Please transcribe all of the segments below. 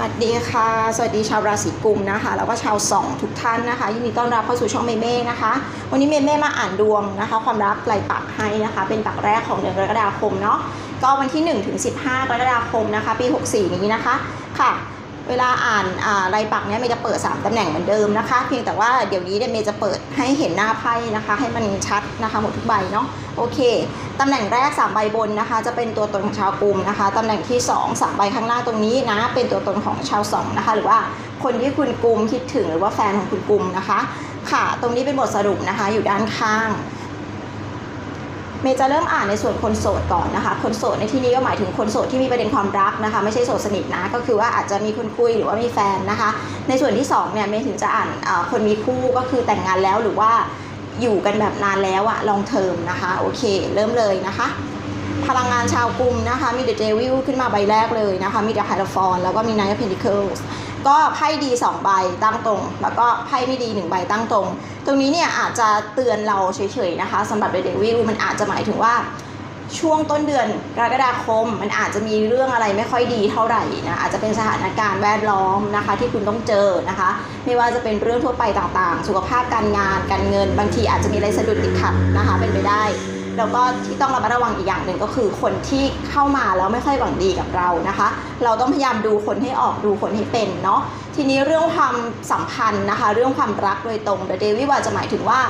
วัสดีค่ะ สวัสดีชาวราศีกุมนะคะ แล้วก็ชาวสองทุกท่านนะคะ ยินดีต้อนรับเข้าสู่ช่องเมเม่นะคะ วันนี้เมเม่มาอ่านดวงนะคะ ความรักลายปักให้นะคะ เป็นปักแรกของเดือนกรกฎาคมเนาะ ก็วันที่1ถึง15 กรกฎาคมนะคะ ปี 64 นี้นะคะ ค่ะ เวลาอ่านอ่ายปักเนี่ยเมย์จะเปิด 3ตำแหน่งเหมือนเดิมนะคะ เพียงแต่ว่าเดี๋ยวนี้เนี่ยเมย์จะเปิดให้เห็นหน้าไพ่นะคะ ให้มันชัดนะคะหมดทุกใบเนาะโอเคตำแหน่งแรก 3 ใบบนนะคะ จะเป็นตัวตนของชาวกลุ่มนะคะตำแหน่งที่ 2 3 ใบข้างหน้าตรงนี้นะ เป็นตัวตนของชาวสองนะคะ หรือว่าคนที่คุณกลุ่มคิดถึงหรือว่าแฟนของคุณกลุ่มนะคะ ค่ะ ตรงนี้เป็นบทสรุปนะคะ อยู่ด้านข้าง เมย์จะเริ่มอ่านในส่วนคนโสดก่อนนะคะ คนโสดในที่นี้ก็หมายถึงคนโสดที่มีประเด็นความรักนะคะ ไม่ใช่โสดสนิทนะ ก็คือว่าอาจจะมีคนคุยหรือว่ามีแฟนนะคะ ในส่วนที่สองเนี่ยเมย์ถึงจะอ่านคนมีคู่ก็คือแต่งงานแล้วหรือว่าอยู่กันแบบนานแล้วอะลองเทอมนะคะ โอเค เริ่มเลยนะคะ พลังงานชาวกลุ่มนะคะ มีเดอะเดวิลขึ้นมาใบแรกเลยนะคะ มีเดอะไฮโลฟอนแล้วก็มีไนท์เพนดิเคิลส์ ก็ไพ่ดี2ใบตั้งตรง แล้วก็ไพ่ไม่ดี1ใบตั้งตรง ตรงนี้เนี่ยอาจจะเตือนเราเฉยๆนะคะสำหรับเดอะเดวิลมันอาจจะหมายถึงว่าช่วงต้นเดือนกรกฎาคม มันอาจจะมีเรื่องอะไรไม่ค่อยดีเท่าไหร่นะอาจจะเป็นสถานการณ์แวดล้อมนะคะ ที่คุณต้องเจอนะคะ ไม่ว่าจะเป็นเรื่องทั่วไปต่างๆ สุขภาพการงานการเงิน บางทีอาจจะมีอะไรสะดุดติดขัดนะคะเป็นไปได้ แล้วก็ที่ต้องระมัดระวังอีกอย่างหนึ่งก็คือคนที่เข้ามาแล้วไม่ค่อยหวังดีกับเรานะคะ เราต้องพยายามดูคนให้ออกดูคนให้เป็นเนาะทีนี้เรื่องความสัมพันธ์นะคะ เรื่องความรักโดยตรงเดเดวิว่าจะหมายถึงว่า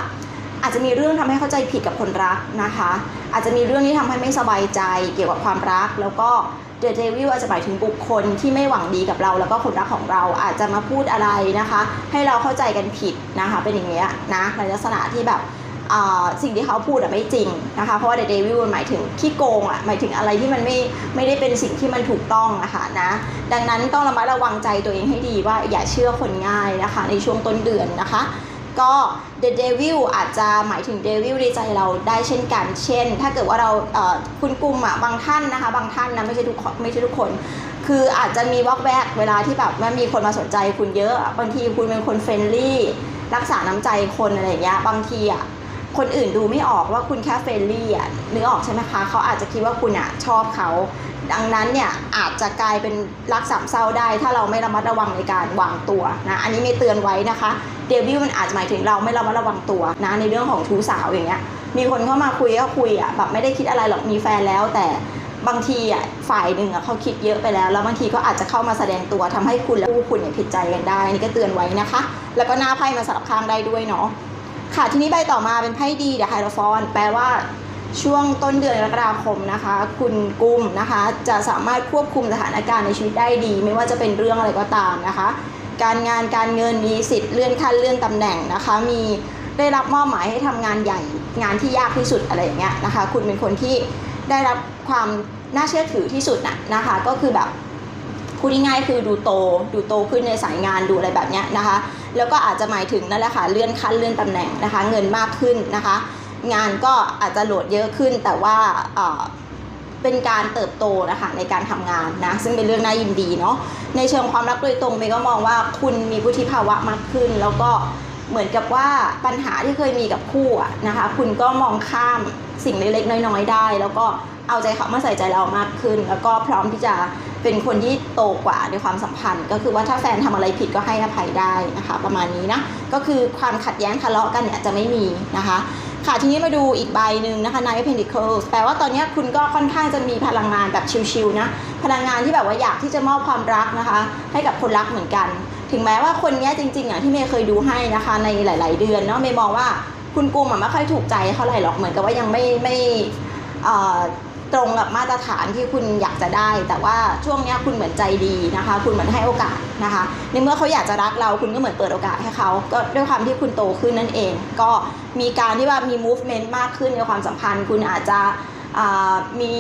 อาจจะมีเรื่องทำให้เข้าใจผิดกับคนรักนะคะ อาจจะมีเรื่องที่ทำให้ไม่สบายใจเกี่ยวกับความรัก แล้วก็เดอะเดวิลอาจจะหมายถึงบุคคลที่ไม่หวังดีกับเรา แล้วก็คนรักของเราอาจจะมาพูดอะไรนะคะ ให้เราเข้าใจกันผิดนะคะ เป็นอย่างเงี้ยนะในลักษณะที่แบบ สิ่งที่เขาพูดอะไม่จริงนะคะ เพราะว่าเดอะเดวิลหมายถึงขี้โกงอะหมายถึงอะไรที่มันไม่ไม่ได้เป็นสิ่งที่มันถูกต้องอะคะนะดังนั้นต้องระมัดระวังใจตัวเองให้ดีว่าอย่าเชื่อคนง่ายนะคะ ในช่วงต้นเดือนนะคะ ก็ The Devil อาจจะหมายถึง Devil ในใจเราได้เช่นกัน เช่น ถ้าเกิดว่าเราคุณกลุ่มอะบางท่านนะคะ บางท่านนะไม่ใช่ทุกคนไม่ใช่ทุกคนคืออาจจะมีวอกแวกเวลาที่แบบว่มีคนมาสนใจคุณเยอะ บางทีคุณเป็นคนเฟรนลี่ รักษาน้ำใจคนอะไรอย่างเงี้ยบางทีอะ คนอื่นดูไม่ออกว่าคุณแค่เฟรนลี่อะนึกออกใช่ไหมคะเขาอาจจะคิดว่าคุณอะชอบเขาดังนั้นเนี่ยอาจจะกลายเป็นรักสามเศร้าได้ ถ้าเราไม่ระมัดระวังในการวางตัวนะอันนี้ไม่เตือนไว้นะคะเดวิลมันอาจจะหมายถึงเราไม่ระมัดระวังตัวนะในเรื่องของชู้สาวอย่างเงี้ยมีคนเข้ามาคุยก็คุยอะแบบไม่ได้คิดอะไรหรอกมีแฟนแล้วแต่บางทีอะฝ่ายหนึ่งอะเขาคิดเยอะไปแล้ว แล้วบางทีก็อาจจะเข้ามาแสดงตัวทำให้คุณและคู่คุณเนี่ยผิดใจกันได้นนี่ก็เตือนไว้นะคะ แล้วก็หน้าไพ่มาสลับข้างได้ด้วยเนาะ ค่ะทีนี้ใบต่อมาเป็นไพ่ดีเดอะไฮโรฟอนแปลว่าช่วงต้นเดือนกรกฎาคมนะคะ คุณกุมนะคะ จะสามารถควบคุมสถานการณ์ในชีวิตได้ดี ไม่ว่าจะเป็นเรื่องอะไรก็ตามนะคะ การงานการเงินมีสิทธิ์เลื่อนขั้นเลื่อนตำแหน่งนะคะ มีได้รับมอบหมายให้ทำงานใหญ่งานที่ยากที่สุดอะไรอย่างเงี้ยนะคะ คุณเป็นคนที่ได้รับความน่าเชื่อถือที่สุดน่ะนะคะ ก็คือแบบพูดง่ายๆคือดูโตดูโตขึ้นในสายงานดูอะไรแบบเนี้ยนะคะ แล้วก็อาจจะหมายถึงนั่นแหละค่ะเลื่อนขั้นเลื่อนตำแหน่งนะคะ เงินมากขึ้นนะคะ งานก็อาจจะโหลดเยอะขึ้น แต่ว่าเป็นการเติบโตนะคะในการทำงานนะซึ่งเป็นเรื่องน่ายินดีเนาะในเชิงความรักโดยตรงเมย์ก็มองว่าคุณมีวุฒิภาวะมากขึ้น แล้วก็เหมือนกับว่าปัญหาที่เคยมีกับคู่นะคะ คุณก็มองข้ามสิ่งเล็กๆน้อย ๆ ได้ แล้วก็ เอาใจเขามาใส่ใจเรามากขึ้น แล้วก็พร้อมที่จะเป็นคนที่โตกว่าในความสัมพันธ์ ก็คือว่าถ้าแฟนทำอะไรผิดก็ให้อภัยได้นะคะประมาณนี้นะก็คือความขัดแย้งทะเลาะกันเนี่ยจะไม่มีนะคะค่ะทีนี้มาดูอีกใบหนึ่งนะคะ Knight of Pentacles แปลว่าตอนนี้คุณก็ค่อนข้างจะมีพลังงานแบบชิลๆนะพลังงานที่แบบว่าอยากที่จะมอบความรักนะคะ ให้กับคนรักเหมือนกัน ถึงแม้ว่าคนนี้จริงๆอะที่เมย์เคยดูให้นะคะในหลาย ๆ เดือนเนาะเมย์มองว่าคุณกุมอะไม่ค่อยถูกใจเท่าไหร่หรอกเหมือนกับว่ายังไม่ไม่ ตรงกับมาตรฐานที่คุณอยากจะได้ แต่ว่าช่วงนี้คุณเหมือนใจดีนะคะ คุณเหมือนให้โอกาสนะคะในเมื่อเขาอยากจะรักเราคุณก็เหมือนเปิดโอกาสให้เขาก็ด้วยความที่คุณโตขึ้นนั่นเอง ก็มีการที่ว่ามี movement มากขึ้นในความสัมพันธ์ คุณอาจจะมี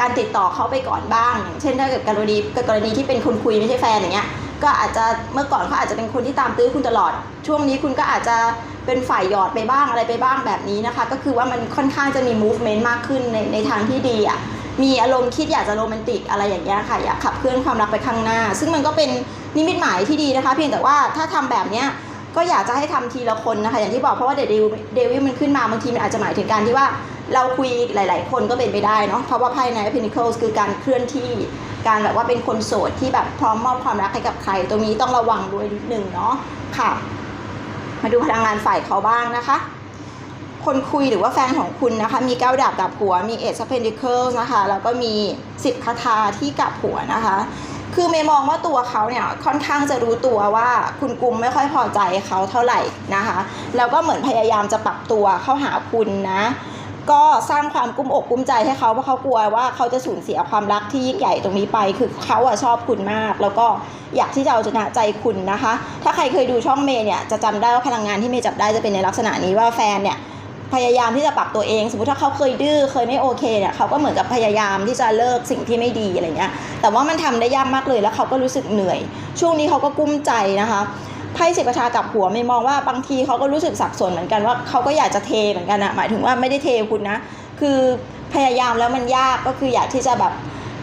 การติดต่อเขาไปก่อนบ้าง เช่นถ้าเกิดกรณีกรณีที่เป็นคนคุยไม่ใช่แฟนอย่างเงี้ยก็อาจจะเมื่อก่อนเขาอาจจะเป็นคนที่ตามตื้อคุณตลอด ช่วงนี้คุณก็อาจจะ เป็นฝ่ายหยอดไปบ้างอะไรไปบ้างแบบนี้นะคะ ก็คือว่ามันค่อนข้างจะมี movement มากขึ้นในในทางที่ดีอะมีอารมณ์คิดอยากจะโรแมนติกอะไรอย่างเงี้ยค่ะอยากขับเคลื่อนความรักไปข้างหน้า ซึ่งมันก็เป็นนิมิตหมายที่ดีนะคะ เพียงแต่ว่าถ้าทำแบบเนี้ยก็อยากจะให้ทำทีละคนนะคะ อย่างที่บอกเพราะว่าเดวิลเดวิลมันขึ้นมาบางทีมันอาจจะหมายถึงการที่ว่าเราคุยหลาย ๆ คนก็เป็นไปได้เนาะเพราะว่าไพ่ใน Pentacles คือการเคลื่อนที่การแบบว่าเป็นคนโสดที่แบบพร้อมมอบความรักให้กับใคร ตรงนี้ต้องระวังด้วยนิดนึงเนาะค่ะ มาดูพลังงานฝ่ายเขาบ้างนะคะ คนคุยหรือว่าแฟนของคุณนะคะ มีเก้าดาบกับหัว มีเอชเพนดิเคิลนะคะ แล้วก็มีสิบคาถาที่กับหัวนะคะ คือเมย์มองว่าตัวเขาเนี่ยค่อนข้างจะรู้ตัวว่าคุณกุมไม่ค่อยพอใจเขาเท่าไหร่นะคะ แล้วก็เหมือนพยายามจะปรับตัวเข้าหาคุณนะ ก็สร้างความกุ้มอกกุ้มใจให้เขาเพราะเขากลัวว่าเขาจะสูญเสียความรักที่ยิ่งใหญ่ตรงนี้ไป คือเขาอะชอบคุณมาก แล้วก็อยากที่จะเอาชนะใจคุณนะคะ ถ้าใครเคยดูช่องเมย์เนี่ยจะจำได้ว่าพลังงานที่เมย์จับได้จะเป็นในลักษณะนี้ว่าแฟนเนี่ยพยายามที่จะปรับตัวเอง สมมติถ้าเขาเคยดื้อเคยไม่โอเคเนี่ยเขาก็เหมือนกับพยายามที่จะเลิกสิ่งที่ไม่ดีอะไรเงี้ยแต่ว่ามันทำได้ยากมากเลยแล้วเขาก็รู้สึกเหนื่อย ช่วงนี้เขาก็กุ้มใจนะคะ ไพ่สิบประชากับหัวไม่มองว่าบางทีเขาก็รู้สึกสับสนเหมือนกันว่าเขาก็อยากจะเทเหมือนกันอะหมายถึงว่าไม่ได้เทคุณนะ คือพยายามแล้วมันยากก็คืออยากที่จะแบบ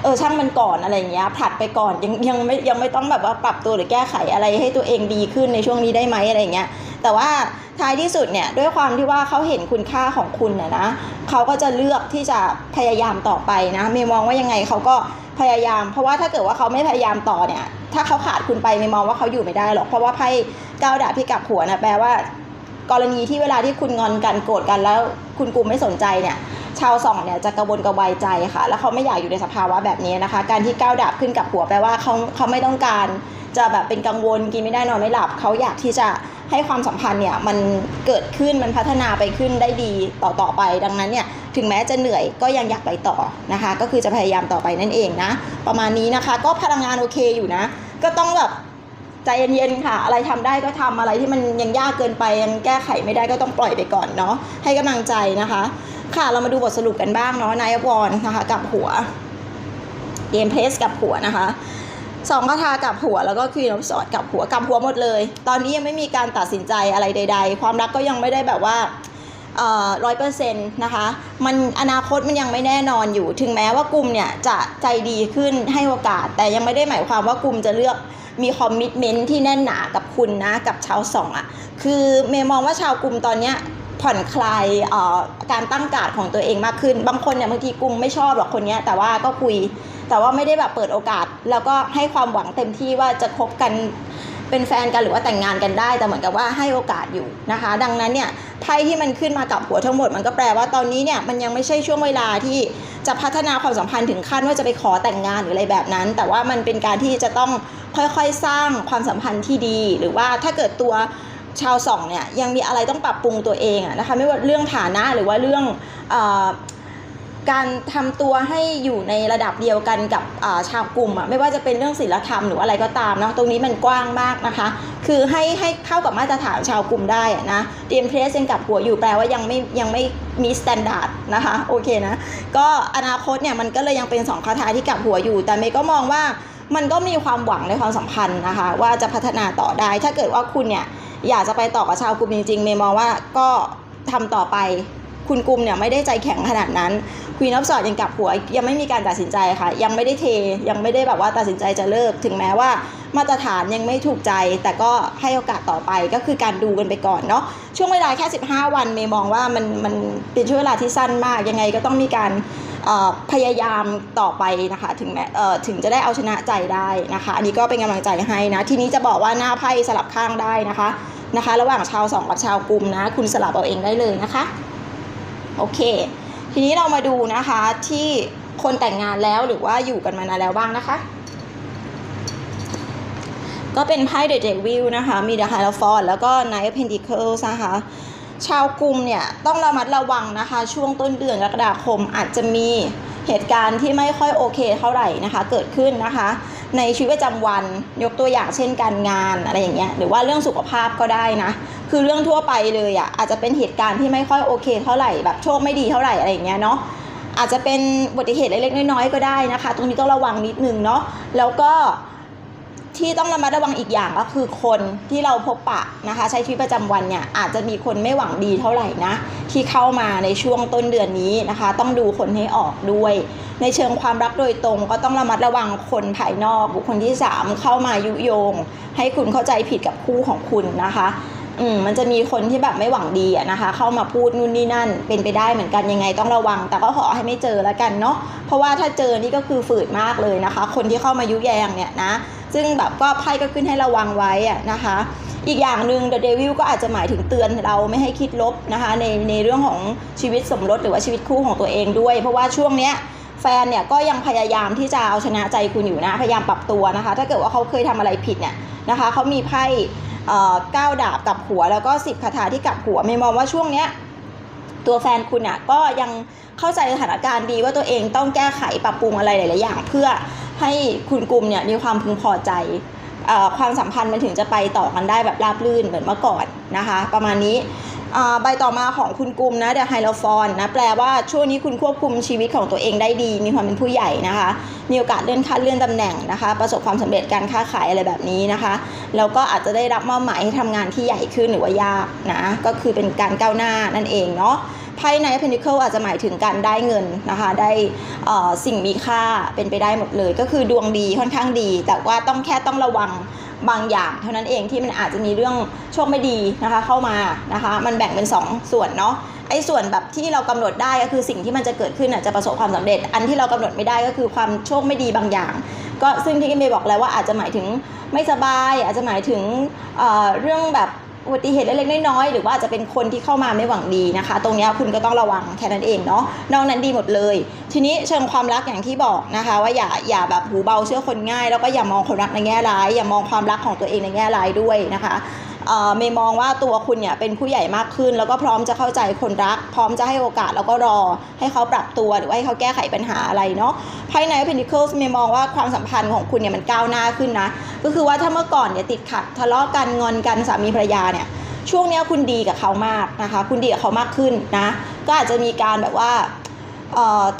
เออช่างมันก่อนอะไรเงี้ยผลัดไปก่อนยังยังไม่ยังไม่ต้องแบบว่าปรับตัวหรือแก้ไขอะไรให้ตัวเองดีขึ้นในช่วงนี้ได้ไหมอะไรเงี้ยแต่ว่าท้ายที่สุดเนี่ยด้วยความที่ว่าเขาเห็นคุณค่าของคุณนะนะเขาก็จะเลือกที่จะพยายามต่อไปนะเมย์มองว่ายังไงเขาก็ พยายาม เพราะว่าถ้าเกิดว่าเขาไม่พยายามต่อเนี่ย ถ้าเขาขาดคุณไปเมย์มองว่าเขาอยู่ไม่ได้หรอก เพราะว่าไพ่ก้าวดาบที่กับหัวนะแปลว่า กรณีที่เวลาที่คุณงอนกันโกรธกันแล้ว คุณกลุ่มไม่สนใจเนี่ย ชาวสองเนี่ยจะกระวนกระวายใจค่ะ แล้วเขาไม่อยากอยู่ในสภาวะแบบนี้นะคะ การที่ก้าวดาบขึ้นกับหัวแปลว่าเขาเขาไม่ต้องการจะแบบเป็นกังวลกินไม่ได้นอนไม่หลับเขาอยากที่จะ ให้ความสัมพันธ์เนี่ยมันเกิดขึ้นมันพัฒนาไปขึ้นได้ดีต่อต่อไป ดังนั้นเนี่ยถึงแม้จะเหนื่อยก็ยังอยากไปต่อนะคะ ก็คือจะพยายามต่อไปนั่นเองนะ ประมาณนี้นะคะ ก็พลังงานโอเคอยู่นะ ก็ต้องแบบใจเย็นๆค่ะ อะไรทำได้ก็ทำอะไรที่มันยังยากเกินไปยังแก้ไขไม่ได้ก็ต้องปล่อยไปก่อนเนาะให้กำลังใจนะคะ ค่ะเรามาดูบทสรุปกันบ้างเนาะนายบอลนะคะกับหัวเกมเพลสกับหัวนะคะ สองคาถากับหัวแล้วก็คือน้ำสอดกับหัวกับหัวหมดเลย ตอนนี้ยังไม่มีการตัดสินใจอะไรใด ๆ ความรักก็ยังไม่ได้แบบว่าร้อยเปอร์เซ็นต์นะคะ มันอนาคตมันยังไม่แน่นอนอยู่ ถึงแม้ว่ากลุ่มเนี่ยจะใจดีขึ้นให้โอกาส แต่ยังไม่ได้หมายความว่ากลุ่มจะเลือกมีคอมมิชเมนท์ที่แน่นหนากับคุณนะกับชาวสองอะ่ะ คือเมย์มองว่าชาวกลุ่มตอนเนี้ยผ่อนคลายการตั้งการดของตัวเองมากขึ้น บางคนเนี่ยบางทีกลุ่มไม่ชอบหรอกคนเนี้ยแต่ว่าก็คุย แต่ว่าไม่ได้แบบเปิดโอกาส แล้วก็ให้ความหวังเต็มที่ว่าจะคบกันเป็นแฟนกันหรือว่าแต่งงานกันได้ แต่เหมือนกับว่าให้โอกาสอยู่นะคะ ดังนั้นเนี่ยไพ่ที่มันขึ้นมากับหัวทั้งหมด มันก็แปลว่าตอนนี้เนี่ยมันยังไม่ใช่ช่วงเวลาที่จะพัฒนาความสัมพันธ์ถึงขั้นว่าจะไปขอแต่งงานหรืออะไรแบบนั้น แต่ว่ามันเป็นการที่จะต้องค่อยๆสร้างความสัมพันธ์ที่ดี หรือว่าถ้าเกิดตัวชาวสองเนี่ยยังมีอะไรต้องปรับปรุงตัวเองอะนะคะไม่ว่าเรื่องฐานะหรือว่าเรื่องอ การทำตัวให้อยู่ในระดับเดียวกันกับชาวกลุ่มอะไม่ว่าจะเป็นเรื่องศีลธรรมหรืออะไรก็ตามเนาะตรงนี้มันกว้างมากนะคะ คือให้ให้เข้ากับมาตรฐานชาวกลุ่มได้นะเตรียมเพรสยังกับหัวอยู่แปลว่ายังไม่ยังไม่มีสแตนดาร์ดนะคะโอเคนะก็อนาคตเนี่ยมันก็เลยยังเป็นสองคาถาที่กับหัวอยู่ แต่เมย์ก็มองว่ามันก็มีความหวังในความสัมพันธ์นะคะ ว่าจะพัฒนาต่อได้ ถ้าเกิดว่าคุณเนี่ยอยากจะไปต่อกับชาวกลุ่มจริงๆเมย์มองว่าก็ทำต่อไปคุณกลุ่มเนี่ยไม่ได้ใจแข็งขนาดนั้น คุยนับสอดยังกลับหัวยังไม่มีการตัดสินใจค่ะ ยังไม่ได้เทยังไม่ได้แบบว่าตัดสินใจจะเลิก ถึงแม้ว่ามาตรฐานยังไม่ถูกใจ แต่ก็ให้โอกาสต่อไปก็คือการดูกันไปก่อนเนาะช่วงเวลาแค่ 15 วันเมย์มองว่ามันมันเป็นช่วงเวลาที่สั้นมาก ยังไงก็ต้องมีการพยายามต่อไปนะคะถึงแม่ถึงจะได้เอาชนะใจได้นะคะ อันนี้ก็เป็นกำลังใจให้นะทีนี้จะบอกว่าหน้าไพ่สลับข้างได้นะคะนะคะ ระหว่างชาวสองกับชาวกลุ่มนะ คุณสลับเอาเองได้เลยนะคะ โอเค ทีนี้เรามาดูนะคะที่คนแต่งงานแล้วหรือว่าอยู่กันมานานแล้วบ้างนะคะ ก็เป็นไพ่เดอะเดวิลนะคะมีเดอะไฮลฟอนแล้วก็ไนท์เพนดิเคิลนะคะชาวกลุ่มเนี่ยต้องระมัดระวังนะคะ ช่วงต้นเดือนกรกฎาคมอาจจะมีเหตุการณ์ที่ไม่ค่อยโอเคเท่าไหร่นะคะ เกิดขึ้นนะคะ ในชีวิตประจำวันยกตัวอย่างเช่นการงานอะไรอย่างเงี้ยหรือว่าเรื่องสุขภาพก็ได้นะ คือเรื่องทั่วไปเลยอะอาจจะเป็นเหตุการณ์ที่ไม่ค่อยโอเค เท่าไหร่แบบโชคไม่ดีเท่าไหร่อะไรอย่างเงี้ยเนาะอาจจะเป็นอุบัติเหตุเล็กๆน้อยๆก็ได้นะคะ ตรงนี้ต้องระวังนิดนึงเนาะแล้วก็ที่ต้องระมัดระวังอีกอย่างก็คือคนที่เราพบปะนะคะ ใช้ชีวิตประจำวันเนี่ยอาจจะมีคนไม่หวังดีเท่าไหร่นะ ที่เข้ามาในช่วงต้นเดือนนี้นะคะ ต้องดูคนให้ออกด้วย ในเชิงความรักโดยตรง ก็ต้องระมัดระวังคนภายนอก บุคคลที่ 3 เข้ามายุยง ให้คุณเข้าใจผิดกับคู่ของคุณนะคะ อืมมันจะมีคนที่แบบไม่หวังดีอะนะคะ เข้ามาพูดนู่นนี่นั่น เป็นไปได้เหมือนกันยังไงต้องระวัง แต่ก็ขอให้ไม่เจอแล้วกันเนาะเพราะว่าถ้าเจอนี่ก็คือฝืดมากเลยนะคะ คนที่เข้ามายุแยงเนี่ยนะ ซึ่งแบบก็ไพ่ก็ขึ้นให้ระวังไว้อะนะคะอีกอย่างหนึ่ง The Devil ก็อาจจะหมายถึงเตือนเราไม่ให้คิดลบนะคะในในเรื่องของชีวิตสมรสหรือว่าชีวิตคู่ของตัวเองด้วย เพราะว่าช่วงเนี้ยแฟนเนี่ยก็ยังพยายามที่จะเอาชนะใจคุณอยู่นะ พยายามปรับตัวนะคะ ถ้าเกิดว่าเขาเคยทำอะไรผิดเนี่ยนะคะเขามีไพ่ เอ่อก้าดาบกับหัวแล้วก็สิบคาถาที่กับหัวไม่มองว่าช่วงเนี้ยตัวแฟนคุณอะก็ยังเข้าใจสถานการณ์ดีว่าตัวเองต้องแก้ไขปรับปรุงอะไรหลาย ๆ อย่าง เพื่อให้คุณกลุ่มเนี่ยมีความพึงพอใจเอ่อความสัมพันธ์มันถึงจะไปต่อกันได้แบบราบรื่นเหมือนเมื่อก่อนนะคะ ประมาณนี้ ใบต่อมาของคุณกุมนะเดอะไฮโลฟอนนะแปลว่าช่วงนี้คุณควบคุมชีวิตของตัวเองได้ดี มีความเป็นผู้ใหญ่นะคะ มีโอกาสเลื่อนขั้นเลื่อนตำแหน่งนะคะ ประสบความสำเร็จการค้าขายอะไรแบบนี้นะคะแล้วก็อาจจะได้รับมอบหมายให้ทำงานที่ใหญ่ขึ้นหรือว่ายากนะก็คือเป็นการก้าวหน้านั่นเองเนาะไพ่ในเพนิเคิลอาจจะหมายถึงการได้เงินนะคะ ได้สิ่งมีค่าเป็นไปได้หมดเลย ก็คือดวงดีค่อนข้างดี แต่ว่าต้องแค่ต้องระวัง บางอย่าง เท่านั้นเองที่มันอาจจะมีเรื่องโชคไม่ดีนะคะเข้ามานะคะมันแบ่งเป็น 2 ส่วนเนาะไอ้ส่วนแบบที่เรากำหนดได้ก็คือสิ่งที่มันจะเกิดขึ้นอะจะประสบความสำเร็จ อันที่เรากำหนดไม่ได้ก็คือความโชคไม่ดีบางอย่าง ก็ซึ่งที่เมย์บอกแล้วว่าอาจจะหมายถึงไม่สบาย อาจจะหมายถึงเเรื่องแบบ อุบัติเหตุเล็กๆน้อยๆหรือว่าอาจจะเป็นคนที่เข้ามาไม่หวังดีนะคะ ตรงนี้คุณก็ต้องระวังแค่นั้นเองเนาะนอกนั้นดีหมดเลย ทีนี้เชิงความรักอย่างที่บอกนะคะ ว่าอย่าอย่าแบบหูเบาเชื่อคนง่าย แล้วก็อย่ามองคนรักในแง่ร้าย อย่ามองความรักของตัวเองในแง่ร้ายด้วยนะคะ เอ่อเมย์มองว่าตัวคุณเนี่ยเป็นผู้ใหญ่มากขึ้น แล้วก็พร้อมจะเข้าใจคนรัก พร้อมจะให้โอกาสแล้วก็รอให้เขาปรับตัวหรือว่าให้เขาแก้ไขปัญหาอะไรเนาะไพ่ในเพนิเคิลเมย์มองว่าความสัมพันธ์ของคุณเนี่ยมันก้าวหน้าขึ้นนะก็คือว่าถ้าเมื่อก่อนเนี่ยติดขัดทะเลาะกันงอนกันสามีภรรยาเนี่ยช่วงเนี้ยคุณดีกับเขามากนะคะ คุณดีกับเขามากขึ้นนะก็อาจจะมีการแบบว่า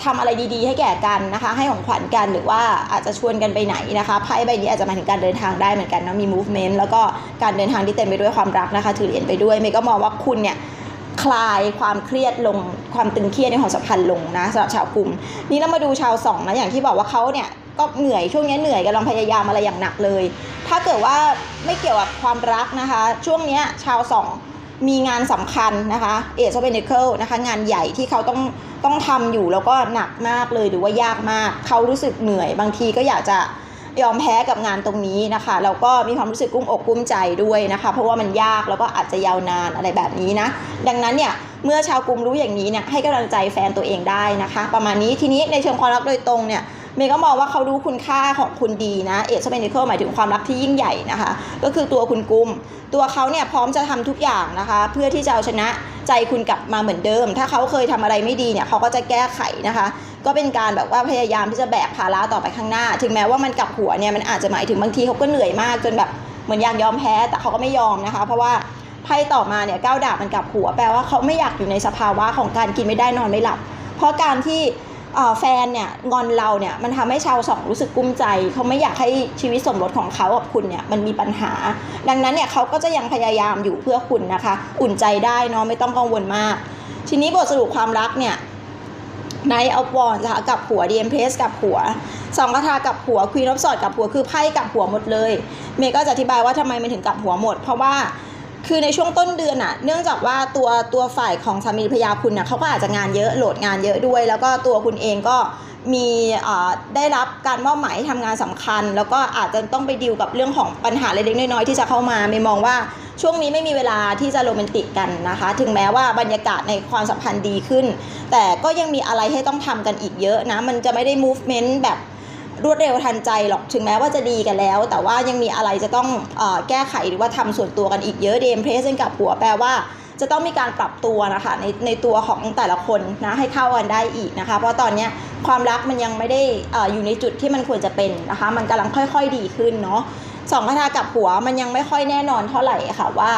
ทำอะไรดีๆ ให้แก่กันนะคะ ให้ของขวัญกันหรือว่าอาจจะชวนกันไปไหนนะคะไพ่ใบนี้อาจจะหมายถึงการเดินทางได้เหมือนกันเนาะมี movement แล้วก็การเดินทางที่เต็มไปด้วยความรักนะคะ ถือเหรียญไปด้วยเมย์ก็มองว่าคุณเนี่ยคลายความเครียดลงความตึงเครียดในความสัมพันธ์ลงนะสำหรับชาวกลุ่ม นี่เรามาดูชาวสองนะอย่างที่บอกว่าเขาเนี่ยก็เหนื่อยช่วงนี้เหนื่อยกำลังพยายามอะไรอย่างหนักเลย ถ้าเกิดว่าไม่เกี่ยวกับความรักนะคะ ช่วงนี้ชาวสอง มีงานสำคัญนะคะเอ e อ f เนเคิลนะคะงานใหญ่ที่เขาต้องต้องทำอยู่แล้วก็หนักมากเลยหรือว่ายากมาก เขารู้สึกเหนื่อย บางทีก็อยากจะยอมแพ้กับงานตรงนี้นะคะแล้วก็มีความรู้สึกกุ้มอกกุ้มใจด้วยนะคะ เพราะว่ามันยากแล้วก็อาจจะยาวนานอะไรแบบนี้นะ ดังนั้นเนี่ยเมื่อชาวกลุ่มรู้อย่างนี้เนี่ยให้กำลังใจแฟนตัวเองได้นะคะ ประมาณนี้ทีนี้ในเชิงความรักโดยตรงเนี่ย เมย์ก็มองว่าเขารู้คุณค่าของคุณดีนะเอ e อ f เ e นเคิลหมายถึงความรักที่ยิ่งใหญ่นะคะ ก็คือตัวคุณกุม ตัวเขาเนี่ยพร้อมจะทำทุกอย่างนะคะ เพื่อที่จะเอาชนะใจคุณกลับมาเหมือนเดิม ถ้าเขาเคยทำอะไรไม่ดีเนี่ยเขาก็จะแก้ไขนะคะ ก็เป็นการแบบว่าพยายามที่จะแบกภาระต่อไปข้างหน้า ถึงแม้ว่ามันกลับหัวเนี่ยมันอาจจะหมายถึงบางทีเขาก็เหนื่อยมากจนแบบเหมือนอยากยอมแพ้แต่เขาก็ไม่ยอมนะคะ เพราะว่าไพ่ต่อมาเนี่ยก้าวดาบมันกลับหัวแปลว่าเขาไม่อยากอยู่ในสภาวะของการกินไม่ได้นอนไม่หลับ เพราะการที่ แฟนเนี่ยงอนเราเนี่ยมันทำให้ชาวสองรู้สึกกุ้มใจ เขาไม่อยากให้ชีวิตสมรสของเขากับคุณเนี่ยมันมีปัญหา ดังนั้นเนี่ยเขาก็จะยังพยายามอยู่เพื่อคุณนะคะ อุ่นใจได้เนาะไม่ต้องกังวลมาก ทีนี้บทสรุปความรักเนี่ยไนท์ออฟวอนนะคะกับหัวดีเอ็มเพสกับหัวสองคาถากับหัวควีนออฟสอดกับหัวคือไพ่กับหัวหมดเลย เมย์ก็จะอธิบายว่าทำไมมันถึงกับหัวหมด เพราะว่า คือในช่วงต้นเดือนอะเนื่องจากว่าตัวตัวฝ่ายของสามีภรรยาคุณน่ะเขาก็อาจจะงานเยอะโหลดงานเยอะด้วย แล้วก็ตัวคุณเองก็มีได้รับการมอบหมายให้ทำงานสำคัญ แล้วก็อาจจะต้องไปดีลกับเรื่องของปัญหาเล็กๆน้อยๆที่จะเข้ามาเมย์มองว่าช่วงนี้ไม่มีเวลาที่จะโรแมนติกกันนะคะ ถึงแม้ว่าบรรยากาศในความสัมพันธ์ดีขึ้น แต่ก็ยังมีอะไรให้ต้องทำกันอีกเยอะนะ มันจะไม่ได้ movement แบบ รวดเร็วทันใจหรอกถึงแม้ว่าจะดีกันแล้ว แต่ว่ายังมีอะไรจะต้องอแก้ไขหรือว่าทำส่วนตัวกันอีกเยอะเดมเพรสกับหัวแปลว่าจะต้องมีการปรับตัวนะคะในในตัวของแต่ละคนนะให้เข้ากันได้อีกนะคะ เพราะตอนเนี้ยความรักมันยังไม่ได้ออยู่ในจุดที่มันควรจะเป็นนะคะ มันกำลังค่อยๆดีขึ้นเนาะสองคาถากับหัวมันยังไม่ค่อยแน่นอนเท่าไหร่ค่ะว่า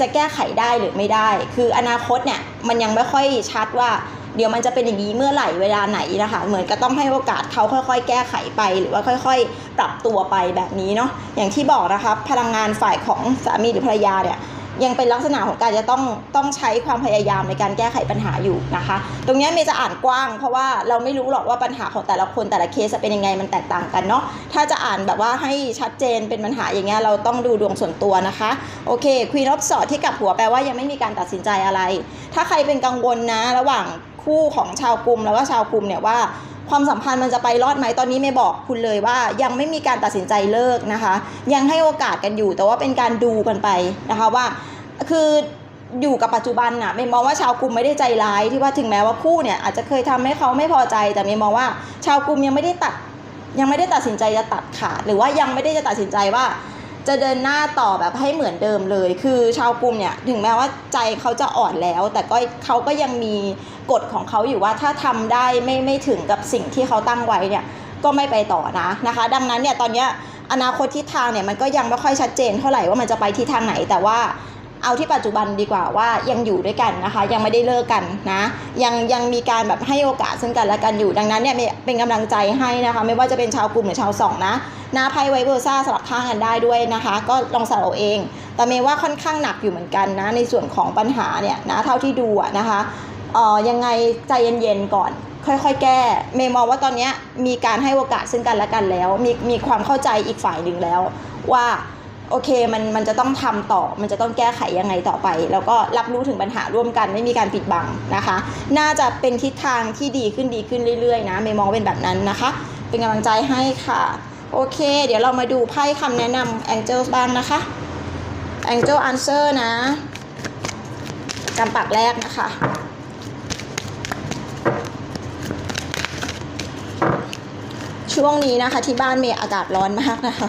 จะแก้ไขได้หรือไม่ได้ คืออนาคตเนี่ยมันยังไม่ค่อยชัดว่า เดี๋ยวมันจะเป็นอย่างนี้เมื่อไหร่เวลาไหนนะคะ เหมือนก็ต้องให้โอกาสเขาค่อย ๆ แก้ไขไป หรือว่าค่อย ๆ ปรับตัวไปแบบนี้เนาะอย่างที่บอกนะคะพลังงานฝ่ายของสามีหรือภรรยาเนี่ยยังเป็นลักษณะของการจะต้องต้องใช้ความพยายามในการแก้ไขปัญหาอยู่นะคะ ตรงนี้เมย์จะอ่านกว้าง เพราะว่าเราไม่รู้หรอกว่าปัญหาของแต่ละคนแต่ละเคสจะเป็นยังไงมันแตกต่างกันเนาะถ้าจะอ่านแบบว่าให้ชัดเจนเป็นปัญหาอย่างเงี้ยเราต้องดูดวงส่วนตัวนะคะ โอเคควีนอฟสอดที่กับหัวแปลว่ายังไม่มีการตัดสินใจอะไร ถ้าใครเป็นกังวลนะระหว่าง คู่ของชาวกลุ่มแล้วก็ชาวกลุ่มเนี่ยว่าความสัมพันธ์มันจะไปรอดไหมตอนนี้ไม่บอกคุณเลยว่า ยังไม่มีการตัดสินใจเลิกนะคะ ยังให้โอกาสกันอยู่แต่ว่าเป็นการดูกันไปนะคะว่า คืออยู่กับปัจจุบันน่ะไม่มองว่าชาวกลุ่มไม่ได้ใจร้ายที่ว่าถึงแม้ว่าคู่เนี่ยอาจจะเคยทำให้เขาไม่พอใจ แต่ไม่มองว่าชาวกลุ่มยังไม่ได้ตัดยังไม่ได้ตัดสินใจจะตัดขาดหรือว่ายังไม่ได้จะตัดสินใจว่า จะเดินหน้าต่อแบบให้เหมือนเดิมเลย คือชาวกลุ่มเนี่ยถึงแม้ว่าใจเขาจะอ่อนแล้ว แต่ก็เขาก็ยังมีกฎของเขาอยู่ว่าถ้าทำได้ไม่ไม่ถึงกับสิ่งที่เขาตั้งไว้เนี่ยก็ไม่ไปต่อนะนะคะ ดังนั้นเนี่ยตอนเนี้ยอนาคตทิศทางเนี่ยมันก็ยังไม่ค่อยชัดเจนเท่าไหร่ว่ามันจะไปทิศทางไหนแต่ว่าเอาที่ปัจจุบันดีกว่าว่ายังอยู่ด้วยกันนะคะ ยังไม่ได้เลิกกันนะ ยังยังมีการแบบให้โอกาสซึ่งกันและกันอยู่ดังนั้นเนี่ย เป็นกำลังใจให้นะคะ ไม่ว่าจะเป็นชาวกลุ่มหรือชาวสองนะหน้าไพ่ไวเบอร์ซ่าสลับข้างกันได้ด้วยนะคะ ก็ลองสลับเอาเอง แต่เมย์ว่าค่อนข้างหนักอยู่เหมือนกันนะ ในส่วนของปัญหาเนี่ยนะเท่าที่ดูนะคะเออยังไงใจเย็นๆก่อนค่อยๆ แก้ เมย์มองว่าตอนนี้มีการให้โอกาสซึ่งกันและกันแล้ว มีมีความเข้าใจอีกฝ่ายหนึ่งแล้วว่า โอเคมันมันจะต้องทำต่อ มันจะต้องแก้ไขยังไงต่อไป แล้วก็รับรู้ถึงปัญหาร่วมกันไม่มีการปิดบังนะคะ น่าจะเป็นทิศทางที่ดีขึ้นดีขึ้นเรื่อยๆนะเมมองเป็นแบบนั้นนะคะ เป็นกำลังใจให้ค่ะ โอเค เดี๋ยวเรามาดูไพ่คำแนะนำ Angel บ้างนะคะ Angel Answer นะกำปักแรกนะคะ ช่วงนี้นะคะที่บ้านเมย์อากาศร้อนมากนะคะ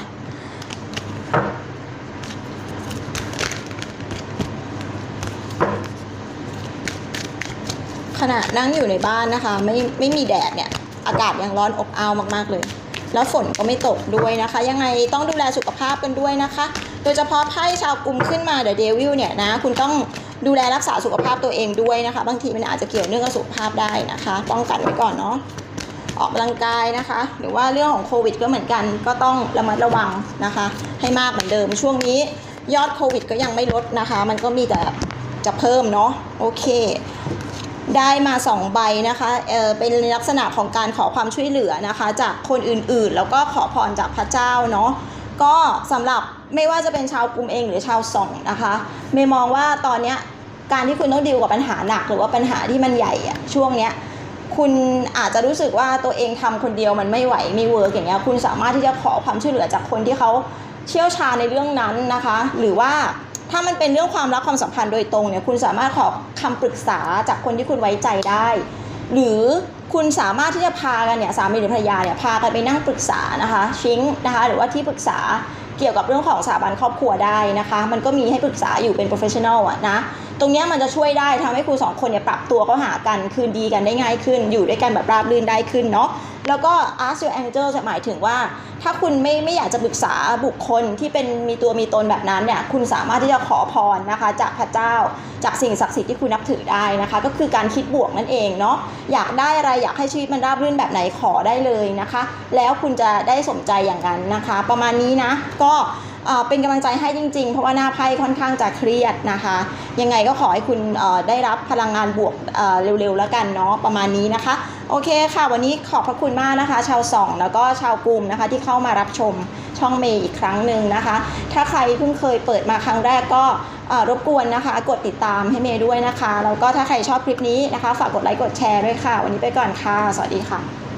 ขณะนั่งอยู่ในบ้านนะคะ ไม่ไม่มีแดดเนี่ย อากาศยังร้อนอบอ้าวมากๆเลย แล้วฝนก็ไม่ตกด้วยนะคะ ยังไงต้องดูแลสุขภาพกันด้วยนะคะ โดยเฉพาะไพ่ชาวกลุ่มขึ้นมาเดอะเดวิลเนี่ยนะคุณต้องดูแลรักษาสุขภาพตัวเองด้วยนะคะ บางทีมันอาจจะเกี่ยวเนื่องกับสุขภาพได้นะคะ ป้องกันไว้ก่อนเนาะออกกำลังกายนะคะ หรือว่าเรื่องของโควิดก็เหมือนกัน ก็ต้องระมัดระวังนะคะ ให้มากเหมือนเดิมช่วงนี้ยอดโควิดก็ยังไม่ลดนะคะ มันก็มีแต่จะเพิ่มเนาะโอเค ได้มา2ใบนะคะเออเป็นลักษณะของการขอความช่วยเหลือนะคะ จากคนอื่นๆ แล้วก็ขอพรจากพระเจ้าเนาะก็สำหรับไม่ว่าจะเป็นชาวกลุ่มเองหรือชาวส่องนะคะเมย์มองว่าตอนเนี้ยการที่คุณต้องดีลกับปัญหาหนัก หรือว่าปัญหาที่มันใหญ่อะช่วงเนี้ยคุณอาจจะรู้สึกว่าตัวเองทำคนเดียวมันไม่ไหวไม่เวิร์กอย่างเงี้ยคุณสามารถที่จะขอความช่วยเหลือจากคนที่เขาเชี่ยวชาญในเรื่องนั้นนะคะ หรือว่า ถ้ามันเป็นเรื่องความรักความสัมพันธ์โดยตรงเนี่ยคุณสามารถขอคำปรึกษาจากคนที่คุณไว้ใจได้ หรือคุณสามารถที่จะพากันเนี่ยสามีหรือภรรยาเนี่ยพากันไปนั่งปรึกษานะคะชิงนะคะหรือว่าที่ปรึกษาเกี่ยวกับเรื่องของสถาบันครอบครัวได้นะคะ มันก็มีให้ปรึกษาอยู่เป็น professional อะนะ ตรงนี้มันจะช่วยได้ทำให้คุณสองคนเนี่ยปรับตัวเข้าหากันคืนดีกันได้ง่ายขึ้น อยู่ด้วยกันแบบราบรื่นได้ขึ้นเนาะแล้วก็ ask your angel จะหมายถึงว่า ถ้าคุณไม่ไม่อยากจะปรึกษาบุคคลที่เป็นมีตัวมีตนแบบนั้นเนี่ยคุณสามารถที่จะขอพรนะคะ จากพระเจ้าจากสิ่งศักดิ์สิทธิ์ที่คุณนับถือได้นะคะ ก็คือการคิดบวกนั่นเองเนาะอยากได้อะไรอยากให้ชีวิตมันราบรื่นแบบไหนขอได้เลยนะคะ แล้วคุณจะได้สมใจอย่างนั้นนะคะ ประมาณนี้นะก็ เป็นกำลังใจให้จริงๆ เพราะว่าหน้าไพ่ค่อนข้างจะเครียดนะคะ ยังไงก็ขอให้คุณได้รับพลังงานบวกเร็วๆแล้วกันเนาะประมาณนี้นะคะ โอเคค่ะ วันนี้ขอบพระคุณมากนะคะ ชาวสองแล้วก็ชาวกลุ่มนะคะที่เข้ามารับชมช่องเมย์อีกครั้งหนึ่งนะคะ ถ้าใครเพิ่งเคยเปิดมาครั้งแรกก็รบกวนนะคะ กดติดตามให้เมย์ด้วยนะคะ แล้วก็ถ้าใครชอบคลิปนี้นะคะ ฝากกดไลค์กดแชร์ด้วยค่ะ วันนี้ไปก่อนค่ะ สวัสดีค่ะ